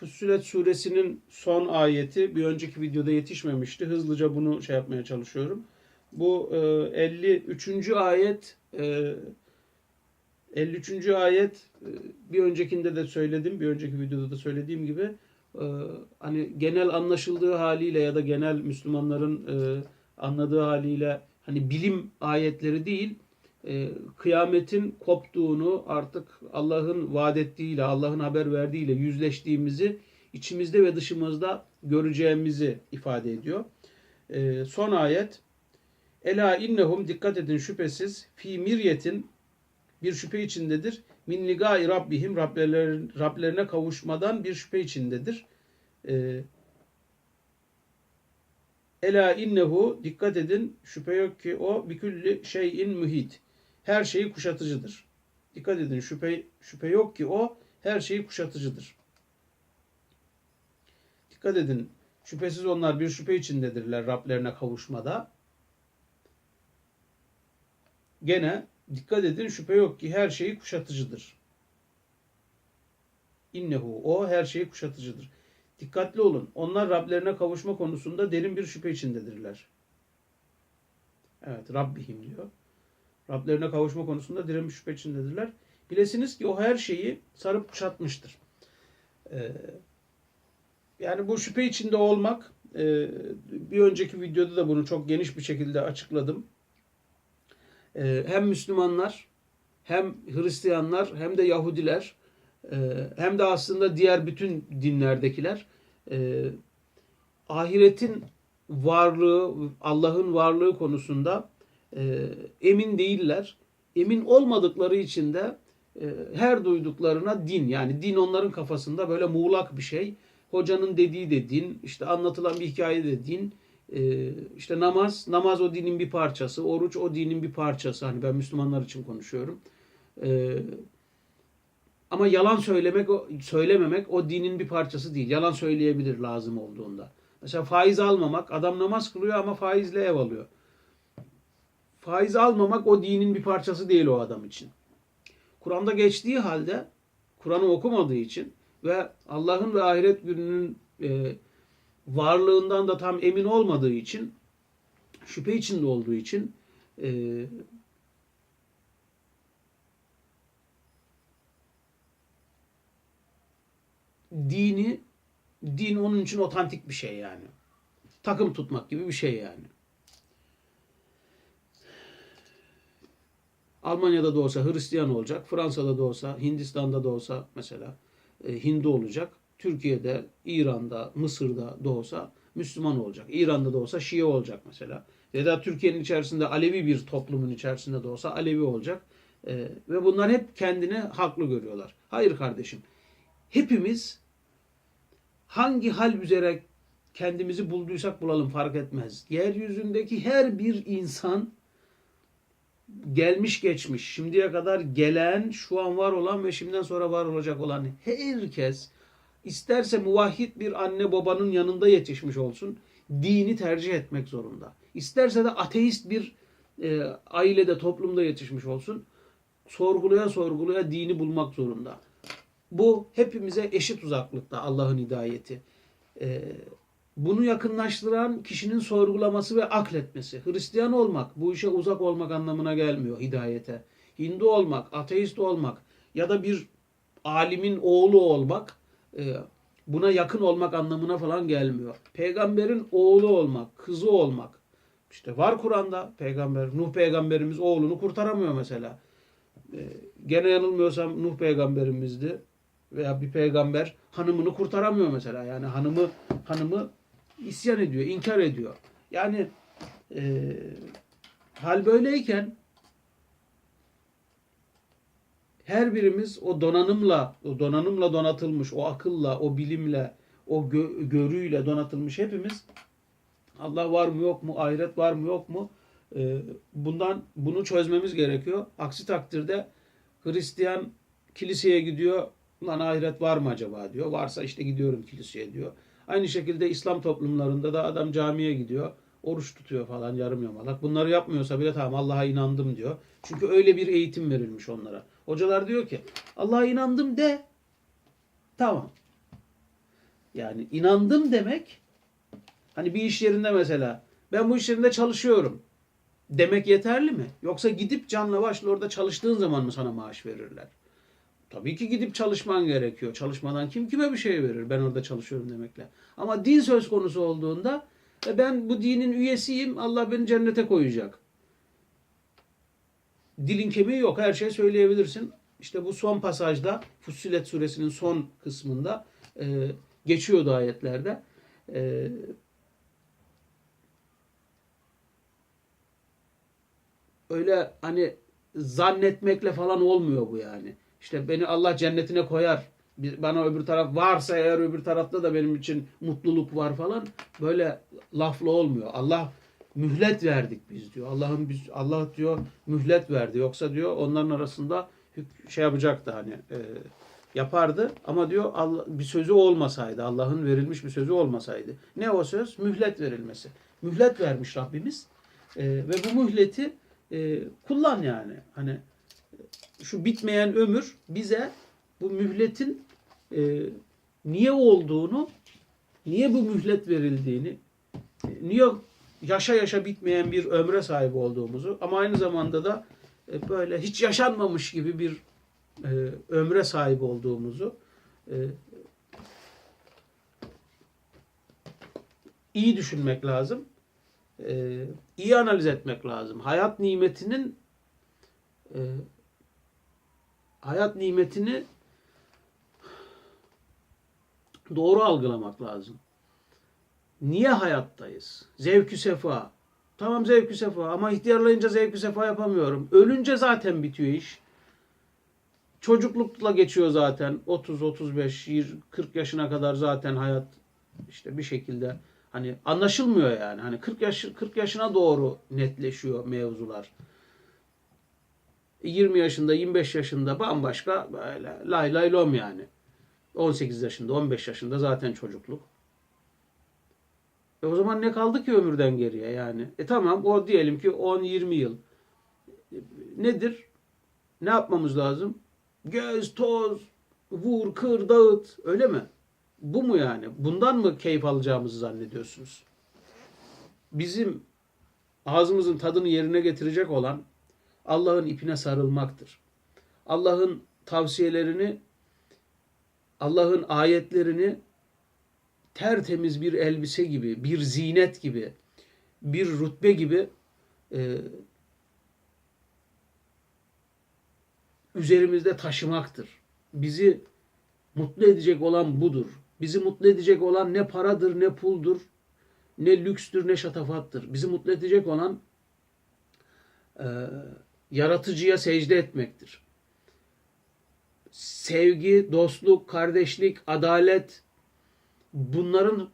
Fussilet suresinin son ayeti bir önceki videoda yetişmemişti. Hızlıca bunu şey yapmaya çalışıyorum. Bu e, 53. ayet e, 53. ayet e, bir öncekinde de söyledim. Bir önceki videoda da söylediğim gibi e, hani genel anlaşıldığı haliyle ya da genel Müslümanların e, anladığı haliyle hani bilim ayetleri değil e, kıyametin koptuğunu artık Allah'ın vaat ettiğiyle, Allah'ın haber verdiğiyle yüzleştiğimizi içimizde ve dışımızda göreceğimizi ifade ediyor. E, son ayet Ela innehum dikkat edin şüphesiz fi miryetin bir şüphe içindedir. Min ligai rabbihim Rablerine kavuşmadan bir şüphe içindedir. E, Ela innehu dikkat edin şüphe yok ki o bikülli şeyin mühit. Her şeyi kuşatıcıdır. Dikkat edin şüphe şüphe yok ki o her şeyi kuşatıcıdır. Dikkat edin şüphesiz onlar bir şüphe içindedirler Rablerine kavuşmada. Gene dikkat edin şüphe yok ki her şeyi kuşatıcıdır. İnnehu o her şeyi kuşatıcıdır. Dikkatli olun. Onlar Rablerine kavuşma konusunda derin bir şüphe içindedirler. Evet Rabbihim diyor. Rablerine kavuşma konusunda derin bir şüphe içindedirler. Bilesiniz ki o her şeyi sarıp kuşatmıştır. Ee, yani bu şüphe içinde olmak e, bir önceki videoda da bunu çok geniş bir şekilde açıkladım. E, hem Müslümanlar hem Hristiyanlar hem de Yahudiler e, hem de aslında diğer bütün dinlerdekiler e, ahiretin varlığı, Allah'ın varlığı konusunda e, emin değiller. Emin olmadıkları için de e, her duyduklarına din yani din onların kafasında böyle muğlak bir şey. Hocanın dediği de din, işte anlatılan bir hikaye de din. E, işte namaz, namaz o dinin bir parçası, oruç o dinin bir parçası. Hani ben Müslümanlar için konuşuyorum. E, ama yalan söylemek, söylememek o dinin bir parçası değil. Yalan söyleyebilir lazım olduğunda. Mesela faiz almamak, adam namaz kılıyor ama faizle ev alıyor. Faiz almamak o dinin bir parçası değil o adam için. Kur'an'da geçtiği halde, Kur'an'ı okumadığı için ve Allah'ın ve ahiret gününün e, varlığından da tam emin olmadığı için, şüphe içinde olduğu için e, dini din onun için otantik bir şey yani. Takım tutmak gibi bir şey yani. Almanya'da da olsa Hristiyan olacak, Fransa'da da olsa, Hindistan'da da olsa mesela e, Hindu olacak. Türkiye'de, İran'da, Mısır'da da olsa Müslüman olacak. İran'da da olsa Şii olacak mesela. Ya da Türkiye'nin içerisinde Alevi bir toplumun içerisinde de olsa Alevi olacak. E, ve bunlar hep kendini haklı görüyorlar. Hayır kardeşim. Hepimiz hangi hal üzere kendimizi bulduysak bulalım fark etmez. Yeryüzündeki her bir insan gelmiş geçmiş, şimdiye kadar gelen, şu an var olan ve şimdiden sonra var olacak olan herkes isterse muvahhid bir anne babanın yanında yetişmiş olsun, dini tercih etmek zorunda. İsterse de ateist bir e, ailede, toplumda yetişmiş olsun, sorgulaya sorgulaya dini bulmak zorunda. Bu hepimize eşit uzaklıkta Allah'ın hidayeti. Ee, bunu yakınlaştıran kişinin sorgulaması ve akletmesi. Hristiyan olmak bu işe uzak olmak anlamına gelmiyor hidayete. Hindu olmak, ateist olmak ya da bir alimin oğlu olmak e, buna yakın olmak anlamına falan gelmiyor. Peygamberin oğlu olmak, kızı olmak. İşte var Kur'an'da peygamber, Nuh peygamberimiz oğlunu kurtaramıyor mesela. E, gene yanılmıyorsam Nuh peygamberimizdi veya bir peygamber hanımını kurtaramıyor mesela. Yani hanımı hanımı isyan ediyor, inkar ediyor. Yani e, hal böyleyken her birimiz o donanımla, o donanımla donatılmış, o akılla, o bilimle, o gö- görüyle donatılmış hepimiz Allah var mı yok mu, ahiret var mı yok mu? E, bundan bunu çözmemiz gerekiyor. Aksi takdirde Hristiyan kiliseye gidiyor, Lan ahiret var mı acaba diyor. Varsa işte gidiyorum kiliseye diyor. Aynı şekilde İslam toplumlarında da adam camiye gidiyor. Oruç tutuyor falan yarım yamalak. Bunları yapmıyorsa bile tamam Allah'a inandım diyor. Çünkü öyle bir eğitim verilmiş onlara. Hocalar diyor ki Allah'a inandım de tamam. Yani inandım demek hani bir iş yerinde mesela ben bu iş yerinde çalışıyorum demek yeterli mi? Yoksa gidip canla başla orada çalıştığın zaman mı sana maaş verirler? Tabii ki gidip çalışman gerekiyor. Çalışmadan kim kime bir şey verir ben orada çalışıyorum demekle. Ama din söz konusu olduğunda e ben bu dinin üyesiyim Allah beni cennete koyacak. Dilin kemiği yok her şey söyleyebilirsin. İşte bu son pasajda Fussilet suresinin son kısmında e, geçiyordu ayetlerde. E, öyle hani zannetmekle falan olmuyor bu yani. İşte beni Allah cennetine koyar. Bana öbür taraf varsa eğer öbür tarafta da benim için mutluluk var falan böyle lafla olmuyor. Allah mühlet verdik biz diyor. Allah'ın biz Allah diyor mühlet verdi. Yoksa diyor onların arasında şey yapacaktı hani e, yapardı ama diyor Allah, bir sözü olmasaydı Allah'ın verilmiş bir sözü olmasaydı. Ne o söz? Mühlet verilmesi. Mühlet vermiş Rabbimiz. E, ve bu mühleti e, kullan yani. Hani şu bitmeyen ömür bize bu mühletin e, niye olduğunu, niye bu mühlet verildiğini, niye yaşa yaşa bitmeyen bir ömre sahip olduğumuzu ama aynı zamanda da e, böyle hiç yaşanmamış gibi bir e, ömre sahip olduğumuzu e, iyi düşünmek lazım. E, iyi analiz etmek lazım. Hayat nimetinin e, hayat nimetini doğru algılamak lazım. Niye hayattayız? Zevkü sefa. Tamam zevkü sefa ama ihtiyarlayınca zevkü sefa yapamıyorum. Ölünce zaten bitiyor iş. Çocuklukla geçiyor zaten. 30, 35, 20, 40 yaşına kadar zaten hayat işte bir şekilde hani anlaşılmıyor yani. Hani 40 yaş 40 yaşına doğru netleşiyor mevzular. 20 yaşında, 25 yaşında bambaşka böyle lay lay lom yani. 18 yaşında, 15 yaşında zaten çocukluk. E o zaman ne kaldı ki ömürden geriye yani? E tamam o diyelim ki 10-20 yıl. Nedir? Ne yapmamız lazım? Göz, toz, vur, kır, dağıt. Öyle mi? Bu mu yani? Bundan mı keyif alacağımızı zannediyorsunuz? Bizim ağzımızın tadını yerine getirecek olan Allah'ın ipine sarılmaktır. Allah'ın tavsiyelerini, Allah'ın ayetlerini tertemiz bir elbise gibi, bir zinet gibi, bir rütbe gibi e, üzerimizde taşımaktır. Bizi mutlu edecek olan budur. Bizi mutlu edecek olan ne paradır, ne puldur, ne lükstür, ne şatafattır. Bizi mutlu edecek olan e, yaratıcıya secde etmektir. Sevgi, dostluk, kardeşlik, adalet bunların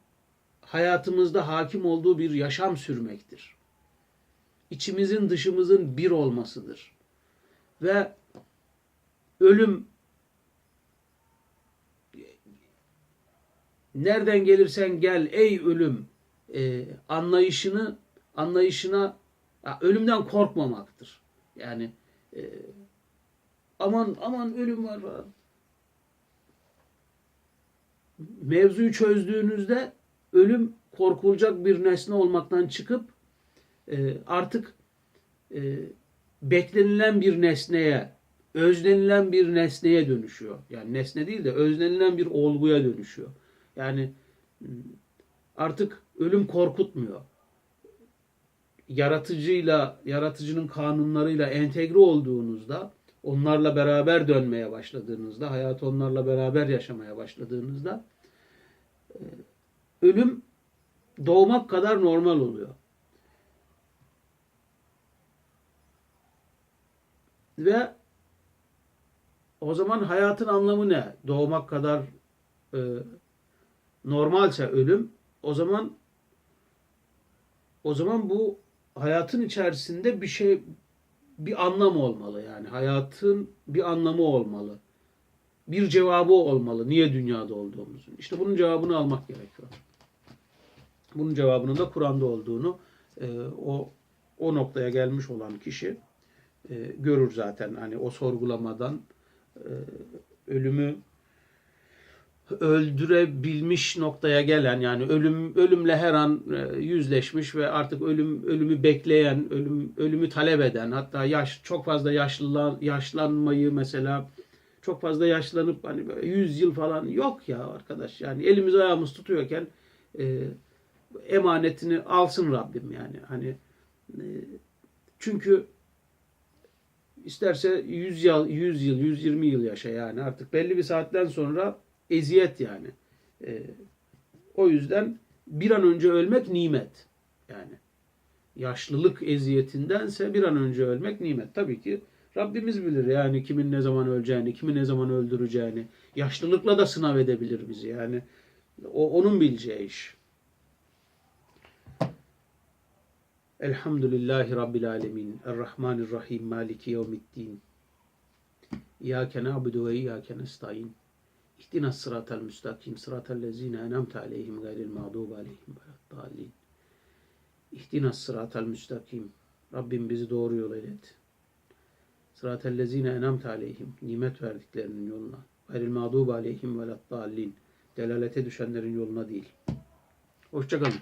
hayatımızda hakim olduğu bir yaşam sürmektir. İçimizin dışımızın bir olmasıdır. Ve ölüm nereden gelirsen gel ey ölüm e, anlayışını anlayışına ölümden korkmamaktır. Yani e, aman aman ölüm var falan. Mevzuyu çözdüğünüzde ölüm korkulacak bir nesne olmaktan çıkıp e, artık e, beklenilen bir nesneye, özlenilen bir nesneye dönüşüyor. Yani nesne değil de özlenilen bir olguya dönüşüyor. Yani artık ölüm korkutmuyor yaratıcıyla, yaratıcının kanunlarıyla entegre olduğunuzda, onlarla beraber dönmeye başladığınızda, hayatı onlarla beraber yaşamaya başladığınızda e, ölüm doğmak kadar normal oluyor. Ve o zaman hayatın anlamı ne? Doğmak kadar e, normalse ölüm, o zaman o zaman bu hayatın içerisinde bir şey bir anlam olmalı yani hayatın bir anlamı olmalı. Bir cevabı olmalı niye dünyada olduğumuzun. İşte bunun cevabını almak gerekiyor. Bunun cevabının da Kur'an'da olduğunu e, o o noktaya gelmiş olan kişi e, görür zaten. Hani o sorgulamadan e, ölümü öldürebilmiş noktaya gelen yani ölüm ölümle her an e, yüzleşmiş ve artık ölüm ölümü bekleyen, ölüm ölümü talep eden hatta yaş çok fazla yaşlılar yaşlanmayı mesela çok fazla yaşlanıp hani böyle 100 yıl falan yok ya arkadaş. Yani elimiz ayağımız tutuyorken e, emanetini alsın Rabbim yani. Hani e, çünkü isterse 100 yıl, 100 yıl, 120 yıl yaşa yani. Artık belli bir saatten sonra eziyet yani. E, o yüzden bir an önce ölmek nimet. Yani yaşlılık eziyetindense bir an önce ölmek nimet. Tabii ki Rabbimiz bilir yani kimin ne zaman öleceğini, kimi ne zaman öldüreceğini. Yaşlılıkla da sınav edebilir bizi yani. O onun bileceği iş. Elhamdülillahi Rabbil Alemin. Errahmanirrahim. Maliki yevmiddin. İyyâke na'budu ve iyyâke nestaîn. İhdina sıratel müstakim. Sıratel lezîne enemte aleyhim gayril mağdubu aleyhim veleddâlin. İhdina sıratel müstakim. Rabbim bizi doğru yola ilet. Sıratel lezîne enemte aleyhim. Nimet verdiklerinin yoluna. Gayril mağdubu aleyhim veleddâlin. Delalete düşenlerin yoluna değil. Hoşçakalın.